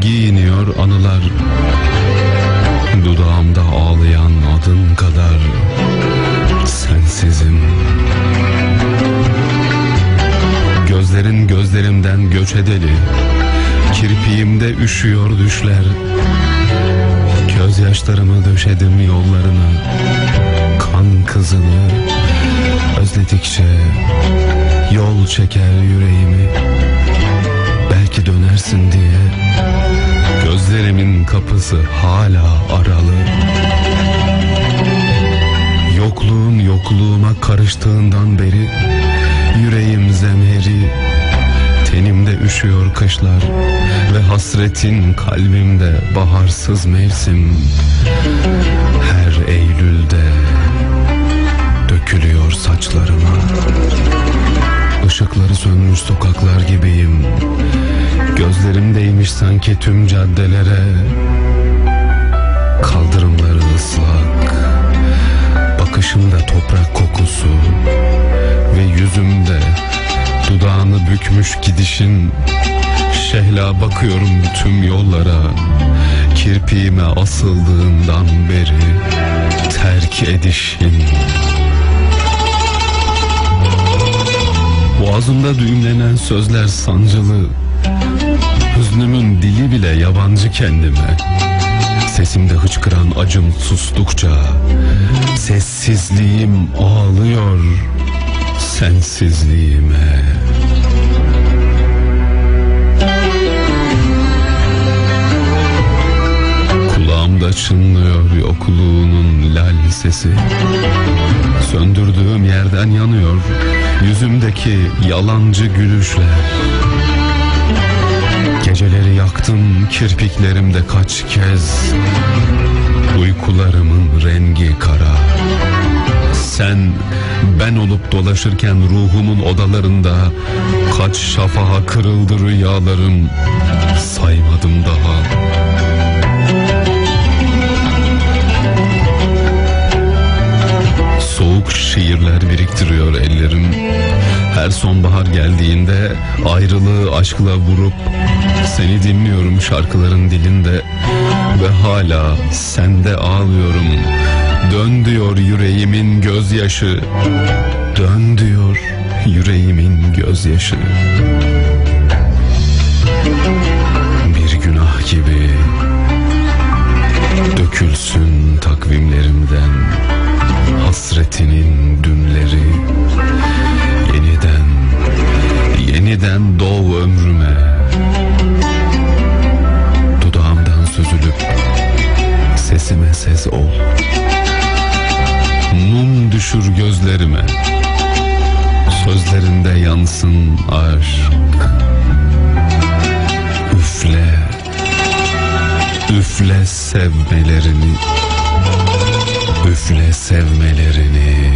giyiniyor anılar. Dudağımda ağlayan adın kadar sensizim. Gözlerin gözlerimden göç edeli. Kirpiğimde üşüyor düşler. Gözyaşlarımı döşedim yollarına. Kan kızını özledikçe Yol çeker yüreğimi. Kapısı hala aralı. Yokluğun yokluğuma karıştığından beri Yüreğim zemheri Tenimde üşüyor kışlar Ve hasretin kalbimde baharsız mevsim. Her Eylül'de Dökülüyor saçlarıma. Işıkları sönmüş sokaklar gibiyim Değmiş sanki tüm caddelere. Kaldırımları ıslak Bakışımda toprak kokusu Ve yüzümde Dudağını bükmüş gidişin. Şehla bakıyorum tüm yollara Kirpiğime asıldığından beri Terk edişin. Boğazımda düğümlenen sözler sancılı Hüznümün dili bile yabancı kendime. Sesimde hıçkıran acım sustukça Sessizliğim ağlıyor Sensizliğime. Kulağımda çınlıyor yokluğunun lal sesi. Söndürdüğüm yerden yanıyor Yüzümdeki yalancı gülüşler Yaktım kirpiklerimde kaç kez. Uykularımın rengi kara. Sen ben olup dolaşırken ruhumun odalarında Kaç şafaha kırıldı rüyalarım. Saymadım daha. Soğuk şiirler biriktiriyor ellerim Her sonbahar geldiğinde ayrılığı aşkla vurup Seni dinliyorum şarkıların dilinde Ve hala sende ağlıyorum. Dön diyor yüreğimin gözyaşı Dön diyor yüreğimin gözyaşı. Bir günah gibi Dökülsün takvimlerimden Hasretinin dünleri Yeniden doğ ömrüme. Dudağımdan süzülüp Sesime ses ol. Mum düşür gözlerime. Sözlerinde yansın aşk. Üfle. Üfle sevmelerini. Üfle sevmelerini